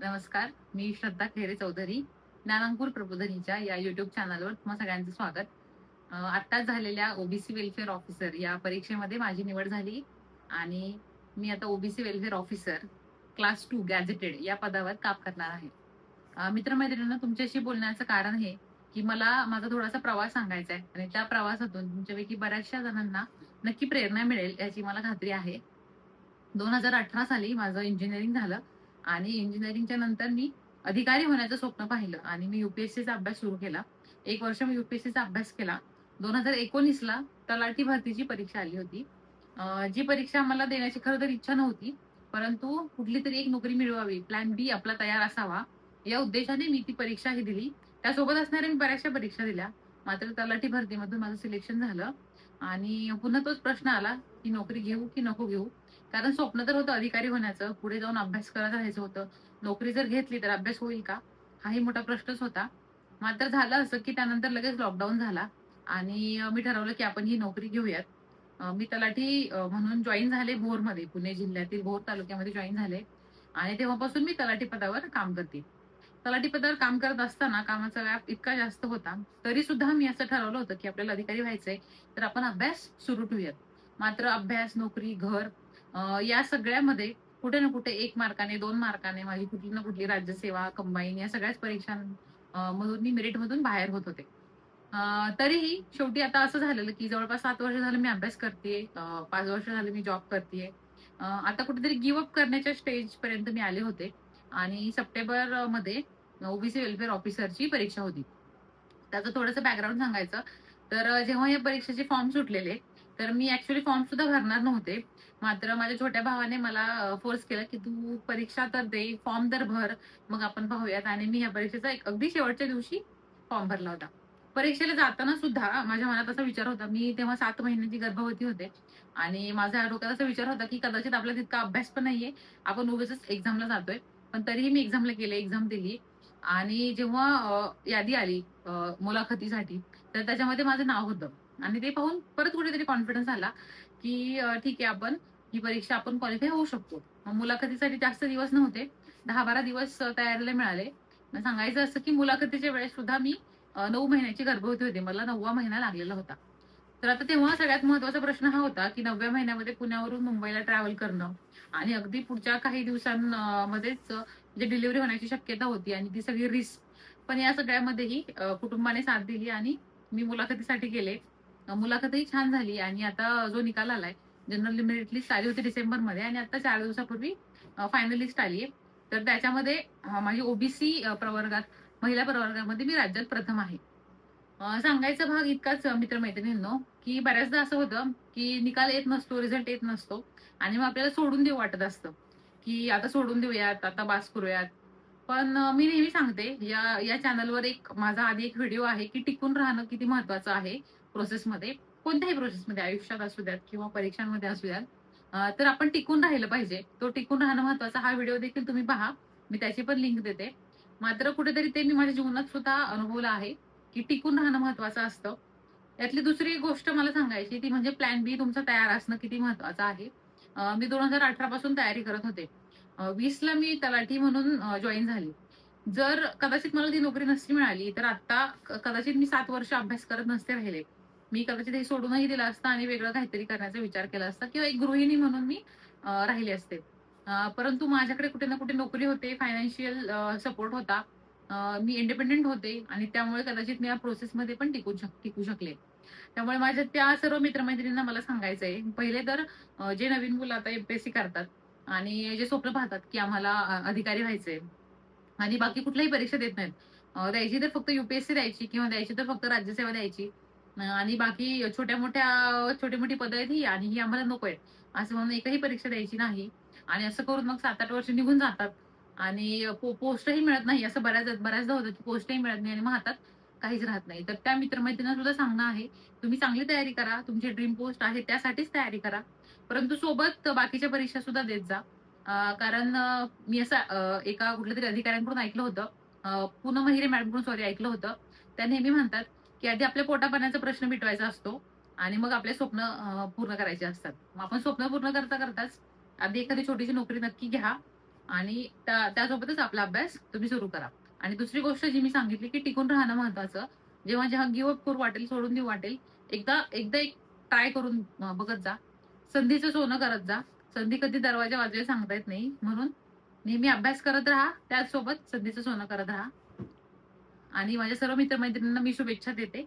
नमस्कार मी श्रद्धा खेरे चौधरी ज्ञानांकुर प्रबोधनीच्या या युट्यूब चॅनलवर तुम्हा सगळ्यांचं स्वागत. आत्ताच झालेल्या ओबीसी वेलफेअर ऑफिसर या परीक्षेमध्ये माझी निवड झाली आणि मी आता OBC welfare officer class two gazetted या पदावर काम करणार आहे. मित्रमैत्रिणींना तुमच्याशी बोलण्याचं कारण हे की मला माझा थोडासा प्रवास सांगायचा आहे आणि त्या प्रवासातून तुमच्यापैकी बऱ्याचशा जणांना नक्की प्रेरणा मिळेल याची मला खात्री आहे. दोन हजार अठरा साली माझं इंजिनिअरिंग झालं आणि इंजिनिअरिंगच्या नंतर मी अधिकारी होण्याचं स्वप्न पाहिलं आणि मी युपीएससीचा अभ्यास सुरू केला. एक वर्ष मी युपीएससीचा अभ्यास केला. दोन हजार एकोणीसला तलाठी भरतीची परीक्षा आली होती. जी परीक्षा मला देण्याची खरं तर इच्छा नव्हती परंतु कुठली तरी एक नोकरी मिळवावी प्लॅन बी आपला तयार असावा या उद्देशाने मी ती परीक्षा ही दिली. त्यासोबत असणाऱ्या मी बऱ्याचशा परीक्षा दिल्या. मात्र तलाठी भरतीमधून माझं सिलेक्शन झालं. आणि पुन्हा तोच प्रश्न आला की नोकरी घेऊ की नको घेऊ? कारण स्वप्न तर होतं अधिकारी होण्याचं पुढे जाऊन अभ्यास करत राहायचं होतं. नोकरी जर घेतली तर अभ्यास होईल का? हाही मोठा प्रश्नच होता. मात्र झालं असं की त्यानंतर लगेच लॉकडाऊन झाला आणि मी ठरवलं की आपण ही नोकरी घेऊयात. मी तलाठी म्हणून जॉईन झाले भोरमध्ये. पुणे जिल्ह्यातील भोर तालुक्यामध्ये जॉईन झाले. आणि तेव्हापासून मी तलाठी पदावर काम करते. तलाठी पदावर काम करत असताना कामाचा व्याप इतका जास्त होता तरी सुद्धा मी असं ठरवलं होतं की आपल्याला अधिकारी व्हायचंय तर आपण अभ्यास सुरू ठेवूयात. मात्र अभ्यास नोकरी घर या सगळ्यामध्ये कुठे ना कुठे एक मार्काने दोन मार्काने माझी कुठली ना कुठली राज्यसेवा कंबाईन या सगळ्याच परीक्षांमधून मी मेरिट मधून बाहेर होत होते. तरीही शेवटी आता असं झालेलं की जवळपास सात वर्ष झालं मी अभ्यास करते पाच वर्ष झालं मी जॉब करते आता कुठेतरी गिव्ह अप करण्याच्या स्टेज पर्यंत मी आले होते. आणि सप्टेंबरमध्ये ओबीसी वेलफेअर ऑफिसरची परीक्षा होती. त्याचं थोडंसं बॅकग्राऊंड सांगायचं. तर जेव्हा या परीक्षेचे फॉर्म सुटलेले तर मी ऍक्च्युली फॉर्म सुद्धा भरणार नव्हते. मात्र माझ्या छोट्या भावाने मला फोर्स केला की तू परीक्षा तर दे फॉर्म तर भर मग आपण पाहूयात. आणि मी या परीक्षेचा एक अगदी शेवटच्या दिवशी फॉर्म भरला होता. परीक्षेला जाताना सुद्धा माझ्या मनात असा विचार होता. मी तेव्हा सात महिन्याची गर्भवती होते. आणि माझ्या डोक्यात असा विचार होता की कदाचित आपला तितका अभ्यास पण नाहीये. आपण उगाच एक्झामला जातोय. पण तरीही मी एक्झामला गेले एक्झाम दिली. आणि जेव्हा यादी आली मुलाखतीसाठी तर त्याच्यामध्ये माझं नाव होतं. आणि ते पाहून परत कुठेतरी कॉन्फिडन्स आला की ठीक आहे आपण ही परीक्षा आपण क्वालिफाय होऊ शकतो. मग मुलाखतीसाठी जास्त दिवस नव्हते. दहा बारा दिवस तयारीला मिळाले. सांगायचं असं की मुलाखतीच्या वेळेस सुद्धा मी नऊ महिन्याची गर्भवती होते. मला नववा महिना लागलेला होता. तर आता तेव्हा सगळ्यात महत्त्वाचा प्रश्न हा होता की नवव्या महिन्यामध्ये पुण्यावरून मुंबईला ट्रॅव्हल करणं आणि अगदी पुढच्या काही दिवसांमध्येच म्हणजे डिलिव्हरी होण्याची शक्यता होती आणि ती सगळी रिस्क पण या सगळ्यामध्येही कुटुंबाने साथ दिली आणि मी मुलाखतीसाठी गेले. मुलाखतही छान झाली आणि आता जो निकाल आलाय जनरल मेरिट लिस्ट आली होती डिसेंबरमध्ये आणि आता चार दिवसापूर्वी फायनल लिस्ट आली आहे तर त्याच्यामध्ये माझी ओबीसी प्रवर्गात महिला प्रवर्गामध्ये मी राज्यात प्रथम आहे. सांगायचा भाग इतकाच मित्र मित्रमैत्रिणींनो की बऱ्याचदा असं होतं की निकाल येत नसतो रिझल्ट येत नसतो आणि मग आपल्याला सोडून देऊ वाटत असतं की आता सोडून देऊयात आता बास करूयात. पण मी नेहमी सांगते या या चॅनलवर एक माझा आधी एक व्हिडिओ आहे की टिकून राहणं किती महत्वाचं आहे प्रोसेसमध्ये कोणत्याही प्रोसेसमध्ये आयुष्यात असू द्यात किंवा परीक्षांमध्ये असू द्यात तर आपण टिकून राहिलं पाहिजे. तो टिकून राहणं महत्त्वाचा हा व्हिडिओ देखील तुम्ही पहा. मी त्याची पण लिंक देते. मात्र कुठेतरी ते मी माझ्या जीवनात सुद्धा अनुभवलं आहे. की टिकून राहणं महत्वाचं असतं. यातली दुसरी गोष्ट मला सांगायची ती म्हणजे प्लॅन बी तुमचा तयार असणं किती महत्वाचं आहे. मी दोन हजार अठरा पासून तयारी करत होते. वीस ला मी तलाठी म्हणून जॉईन झाली. जर कदाचित मला ती नोकरी नसती मिळाली तर आता कदाचित मी सात वर्ष अभ्यास करत नसते राहिले. मी कदाचित हे सोडूनही दिलं असतं आणि वेगळं काहीतरी करण्याचा विचार केला असता किंवा एक गृहिणी म्हणून मी राहिले असते. परंतु माझ्याकडे कुठे ना कुठे नोकरी होते फायनान्शियल सपोर्ट होता. मी इंडिपेंडेंट होते आणि त्यामुळे कदाचित मी या प्रोसेसमध्ये पण टिकू शक टिकू शकले. त्यामुळे माझ्या त्या सर्व मित्रमैत्रिणींना मला सांगायचंय पहिले तर जे नवीन मुलं आता एमपीएससी करतात आणि जे स्वप्न पाहतात की आम्हाला अधिकारी व्हायचंय आणि बाकी कुठल्याही परीक्षा देत नाहीत. द्यायची तर फक्त युपीएससी द्यायची किंवा द्यायची तर फक्त राज्यसेवा द्यायची. आणि बाकी छोट्या मोठ्या छोटी मोठी पदं आहेत ही आणि ही आम्हाला नको आहे असं म्हणून एकही परीक्षा द्यायची नाही आणि असं करून मग सात आठ वर्ष निघून जातात. आणि पो- पोस्टही मिळत नाही. असं बऱ्याच बऱ्याचदा होतं की पोस्टही मिळत नाही आणि मग हातात काहीच राहत नाही. तर त्या मित्रमैत्रिणींना सुद्धा सांगणं आहे तुम्ही चांगली तयारी करा तुमची ड्रीम पोस्ट आहे त्यासाठीच तयारी करा. परंतु सोबत बाकीच्या परीक्षा सुद्धा देत जा. कारण मी असं एका कुठल्या तरी अधिकाऱ्यांकडून ऐकलं होतं. अं, पूनम महिरे मॅडमकडून सॉरी ऐकलं होतं. त्या नेहमी म्हणतात की आधी आपल्या पोटापाण्याचा प्रश्न मिटवायचा असतो आणि मग आपले स्वप्न पूर्ण करायचे असतात. मग आपण स्वप्न पूर्ण करता करताच आधी एखादी छोटीशी नोकरी नक्की घ्या. आणि त्यासोबतच आपला अभ्यास तुम्ही सुरू करा. आणि दुसरी गोष्ट जी मी सांगितली की टिकून राहणं महत्वाचं. जेव्हा जेव्हा गिव्ह अप करू वाटेल सोडून देऊ वाटेल एकदा एकदा एक ट्राय करून बघत जा. संधीचं सोनं करत जा. संधी कधी दरवाजा वाजवे सांगता येत नाही. म्हणून नेहमी अभ्यास करत राहा. त्याचसोबत संधीचं सोनं करत राहा. आणि माझ्या सर्व मित्रमैत्रिणींना मी शुभेच्छा देते.